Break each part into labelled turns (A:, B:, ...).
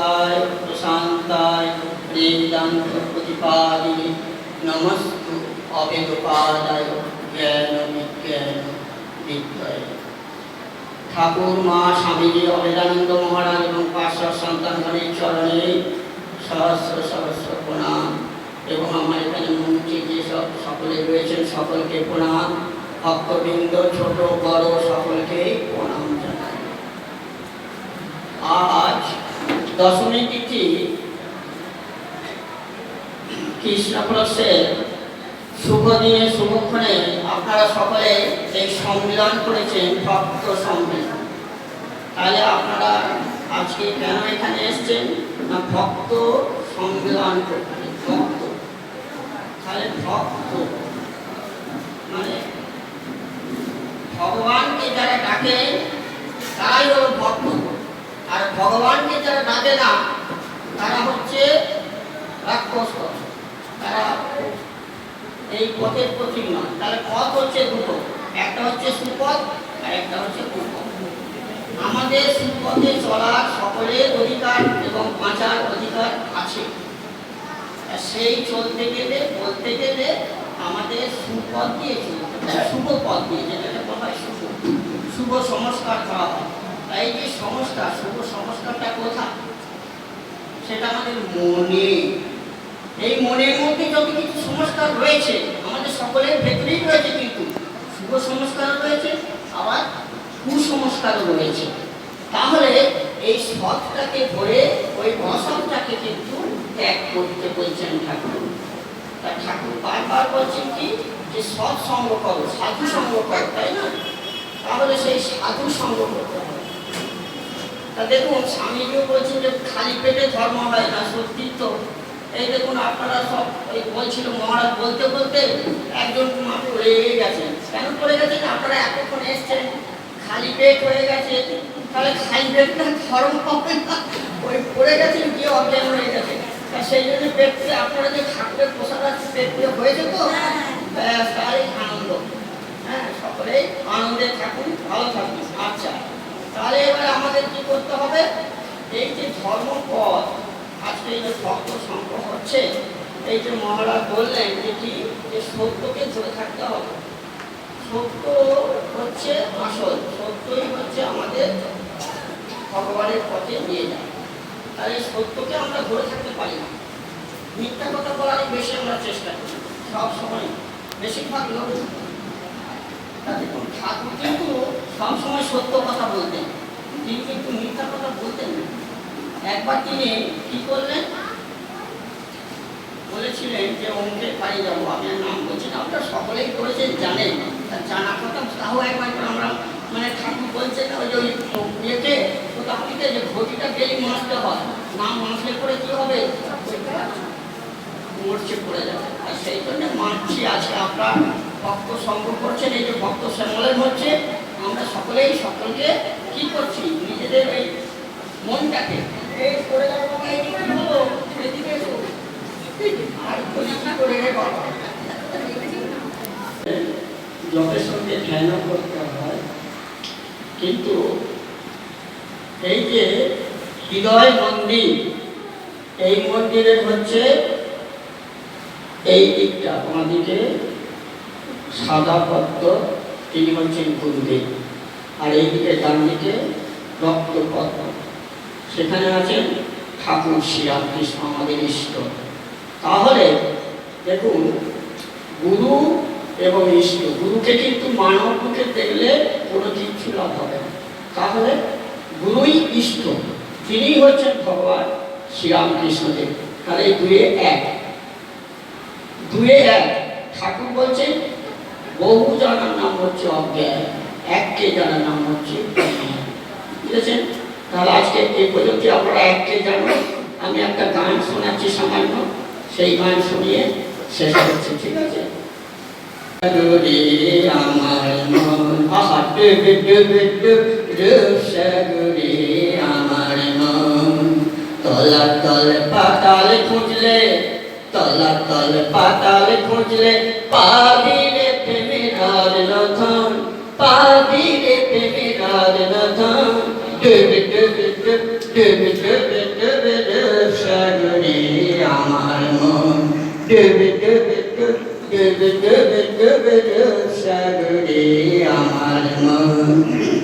A: शास्त्रोक्ताय प्रशान्ताय वेदान्त प्रतिपादिने नमस्तु अवेदपादाय জ্ঞান বিদ্যায় ঠাকুর মা স্বামীজি অবেদানন্দ মহারাজ এবং পাঁচশো সন্তানগণের চরণে সহস্র সহস্র প্রণাম এবং আমার এখানে মন্ত্রী যেসব সকলে রয়েছেন সকলকে প্রণাম ভক্তবৃন্দ ছোট বড় সকলকে দশমী তিথি কৃষ্ণপ্রসের শুভ দিনে শুভক্ষণে আপনারা সকলে এই সম্মেলন করেছেন, ভক্ত সম্মেলন। তাহলে আপনারা আজকে কেন এখানে এসছেন? না ভক্ত সম্মেলন করতে ভক্ত। তাহলে ভক্ত। মানে ভগবানকে যারা ডাকে তারাই হলো ভক্ত আর ভগবানকে যারা ডাকে না, তারা হচ্ছে তারা এই পথের প্রতীক নয়। তাহলে পথ হচ্ছে দুটো। একটা হচ্ছে সুপথ, আর একটা হচ্ছে কুপথ। আমাদের সুপথে চলার সকলের অধিকার এবং বাঁচার অধিকার আছে। সেই চলতে গেলে, বলতে গেলে আমাদের সুপথ দিয়ে চলতে শুভ পথ দিয়ে যেটাকে বলা হয় শুভ শুভ সংস্কার করা হয়। তাই যে সংস্কার শুভ সংস্কারটা কোথায়? সেটা আমাদের মনে এই মনের মধ্যে যত কিছু সংস্কার রয়েছে, আমাদের সকলের ভেতরেই রয়েছে কিন্তু। শুভ সংস্কারও রয়েছে, আবার কুসংস্কারও রয়েছে। তাহলে এই সৎটাকে ধরে ওই অসৎটাকে কিন্তু ত্যাগ করতে বলছেন ঠাকুর। তা ঠাকুর বারবার বলছেন কি? যে সৎ সঙ্গ করো সাধু সঙ্গ করো, তাই না? তাহলে সেই সাধু সঙ্গ করতে হবে। তা দেখুন স্বামীজিও বলছেন যে খালি পেটে ধর্ম হয় না সত্যি তো। এই দেখুন আপনারা সব এই বলছিল মহারাজ বলতে বলতে একজন পড়ে গেছেন কেন পড়ে গেছেন আপনারা এতক্ষণ এসছেন খালি পেট হয়ে গেছে। তাহলে খালি পেটটা ধর্ম হবে না। ওই পড়ে গেছেন গিয়ে অজ্ঞান হয়ে গেছে তা সেই জন্য পেটে আপনারা যে ঠাকুরের প্রসাদ আছে পেট হয়েছে তো? ব্যাস তারই আনন্দ। হ্যাঁ সকলেই আনন্দে থাকুন ভালো থাকুন। আচ্ছা। তাহলে এবার আমাদের কি করতে হবে? এই যে ধর্মপথ আজকে এই যে ভক্ত সংগ্রহ হচ্ছে, এই যে মহারাজ বললেন যে কি? যে সত্যকে ধরে থাকতে হবে। সত্য হচ্ছে আসল, সত্যই হচ্ছে আমাদের ভগবানের পথে নিয়ে যায় তাহলে সত্যকে আমরা ধরে থাকতে পারি না। মিথ্যা কথা বলারই বেশি আমরা চেষ্টা করি, সব সময়। বেশিরভাগ লোক ঠাকুর কিন্তু সবসময় সত্য কথা বলতেন। তিনি কিন্তু মিথ্যা কথা বলতেন? না একবার তিনি কি করলেন? বলেছিলেন যে অঙ্কের বাড়ি যাব আমি নাম বলছি না। আপনারা সকলেই করেছেন, জানেন। তা জানা কথা তাও একবার আমরা মানে ঠাকুর বলছেন ওই ওই ইয়েতে কোথাও যে ঘটিটা গেলে মাসতে হয়। না মাসলে পরে কি হবে? মরছে পড়ে যাবে আর সেই জন্য মানছি আজকে আপনারা ভক্ত সঙ্গ করছেন, এই যে ভক্ত সম্মেলন হচ্ছে, আমরা সকলেই সকলকে কি করছি নিজেদের এই মনটাকে? জপের সঙ্গে ধ্যানও করতে হয়, কিন্তু এই যে হৃদয় মন্দির, এই মন্দিরের হচ্ছে এই দিকটা, আমাদেরকে সাদা পদ্ম তিনি হচ্ছেন গুরুদেব আর এই দিকে ডান দিকে রক্ত পদ্ম। সেখানে আছেন ঠাকুর শ্রীরামকৃষ্ণ আমাদের ইষ্ট তাহলে দেখুন, গুরু এবং ইষ্ট গুরুকে কিন্তু মানব মুখে দেখলে কোনো কিচ্ছু লাভ হবে না। তাহলে গুরুই ইষ্ট তিনি হচ্ছেন ভগবান শ্রীরামকৃষ্ণদেব তাহলে দুয়ে এক। দুয়ে এক, ঠাকুর বলছেন বহু জানার নাম হচ্ছে অজ্ঞান এককে জানার নাম হচ্ছে বুঝেছেন? তাহলে আজকে এই পর্যন্ত আপনারা এককে জানো আমি একটা গান শোনাচ্ছি সামান্য, সেই গান শুনিয়ে শেষ ঠিক আছে? আমার মন তলা তল পাতাল খুঁজলে তলা তল পাতাল খুঁজলে পাবি আমার মন সাগরে আমার মন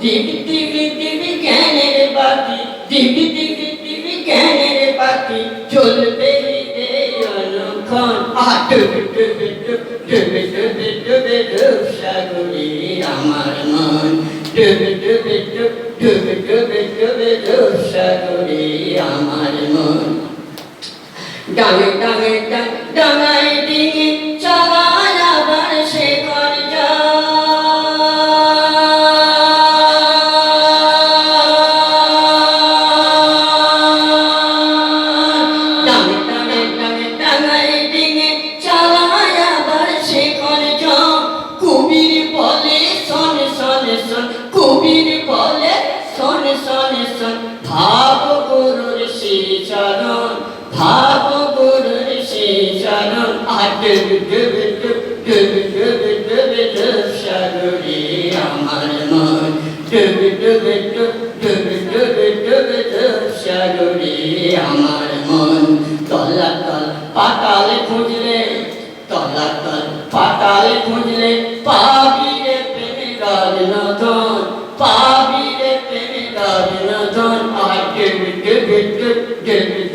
A: দিবি দিবি দিবি জ্ঞানের বাতি দিবি দিবি দিবি জ্ঞানের বাতি চলবে হৃদয় অনুক্ষণ আহা ডুবে ডুবে ডুবে ডুবে ডুবে সাগরে আমার মন ডুবে ডুবে ডুব ডুবে ডুবে ডুবে ডুব আমার মন ডাঙে ডাঙে ডাঙ ডাঙায় ডিঙে কবির বলে শোন শোন শোন ভাব গুরুর শ্রী চরণ ভাব গুরুর শ্রী চরণ আডবে ডবে ডবে ডবে ডবে ডব সাগরে আমার মন ডবে ডবে ডবে ডবে ডবে ডব সাগরে আমার মন তলা তল পাতালে খুঁজলে তলা তল পাতালে খুঁজলে পাবি রে প্রেমে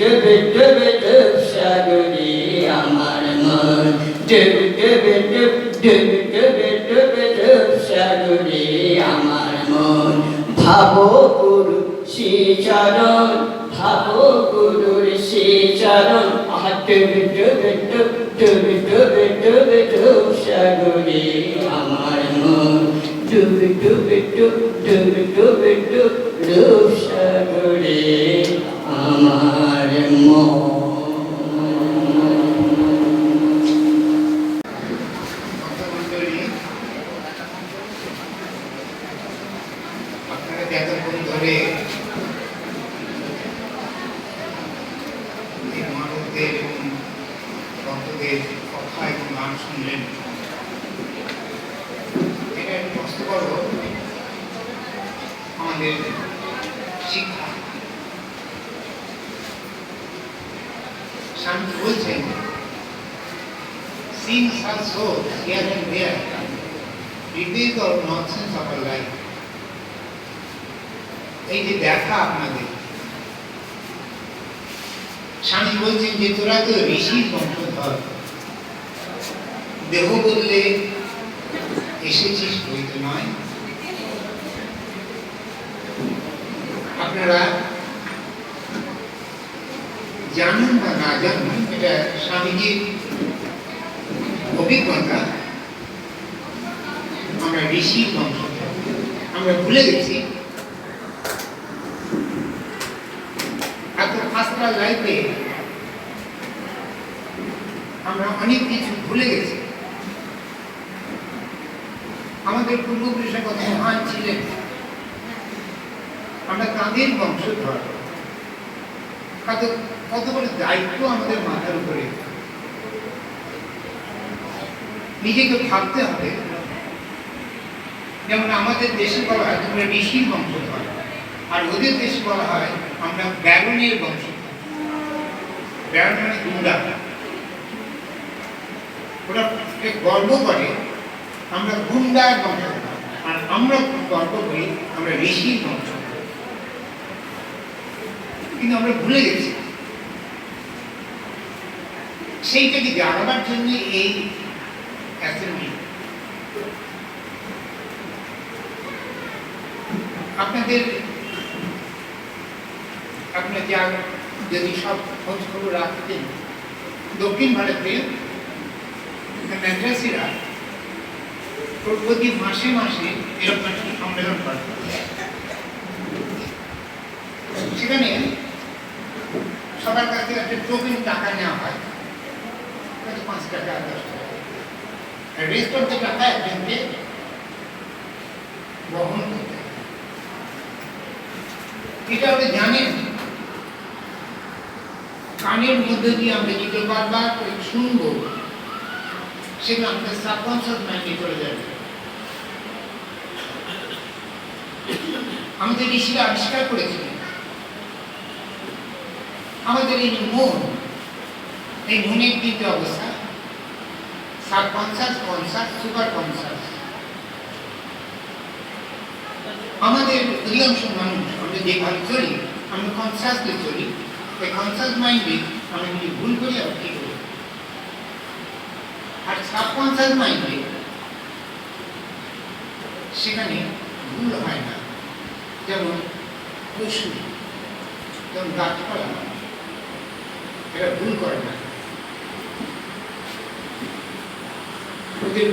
A: ডেবে ডেবে ডেবে ডেব সাগরে আমার মন। ডেবে ডেবে ডেবে ডেবে ডেবে ডেব সাগরে আমার মন। ভাবো গুরু শ্রীচরণ, ভাবো গুরুর শ্রীচরণ। আহ ডেবে ডেবে ডেবে ডেবে ডেবে ডেব সাগরে আমার মন। ডুবে ডুবে ডুব ডুবে ডুবে ডুব ডুব আমার মন
B: ভক্তমণ্ডলী, আপনারা যে এতক্ষণ ধরে এই মানবদের এবং ভক্তদের কথা এবং গান শুনলেন এটা একটি মস্ত বড় আমাদের শিক্ষা স্বামী বলছেন Things are so here and there. Reveal the nonsense of our life. এই যে দেখা আপনাদের স্বামী বলছেন যে, তোরা তো ঋষির বংশধর দেহ বললে এসেছিস বইতে নয় আপনারা জানুন বা না জানুন, এটা স্বামীজির অভিজ্ঞতা আমরা ঋষির বংশধর আমরা ভুলে গেছি। আমরা অনেক কিছু ভুলে গেছি। আমাদের পূর্বপুরুষরা কত মহান ছিলেন। আমরা তাদের বংশধর? কত কত বড় দায়িত্ব আমাদের মাথার উপরে? নিজেকে ভাবতে হবে। যেমন আমাদের দেশে বলা হয়, তোমরা ঋষির বংশধর। আর ওদের দেশে বলা হয়, আমরা ব্যারনের বংশধর। মানে গুন্ডা। ওরা গর্ব করে, আমরা গুন্ডার বংশধর। আর আমরা গর্ব করি, আমরা ঋষির বংশধর। কিন্তু আমরা ভুলে গেছি। সেইটাকে জানাবার জন্য এই আপনাদের আপনার যা যদি সব খোঁজ খবর রাখতেন, দক্ষিণ ভারতে ম্যাদ্রাসিরা প্রতি মাসে মাসে এরকম একটা সম্মেলন করে। সেখানে সবার কাছ থেকে একটা টোকেন টাকা নেওয়া হয়, পাঁচ টাকা, দশ টাকা। দ্য টাকা একজনকে বহন করতে হয়। এটা আপনি জানেন। কানের মধ্যে দিয়ে আমরা যেগুলো বারবার করে শুনব সেগুলো আমাদের সাবকনসিয়াস মাইন্ডে চলে যাবে। আমাদের ঋষিরা আবিষ্কার করেছিলেন, আমাদের এই মন, এই মনের তিনটে অবস্থা। সাবকনসিয়াস কনসাস সুপার কনসাস আমাদের অধিকাংশ মানুষ আমরা যেভাবে চলি চলি মাইন্ডে ভুল করি আবার ঠিক করি আর সাবকনসাস মাইন্ডে সেখানে ভুল হয় না। যেমন পশু যেমন গাছপালা এরা ভুল করে না। ওদের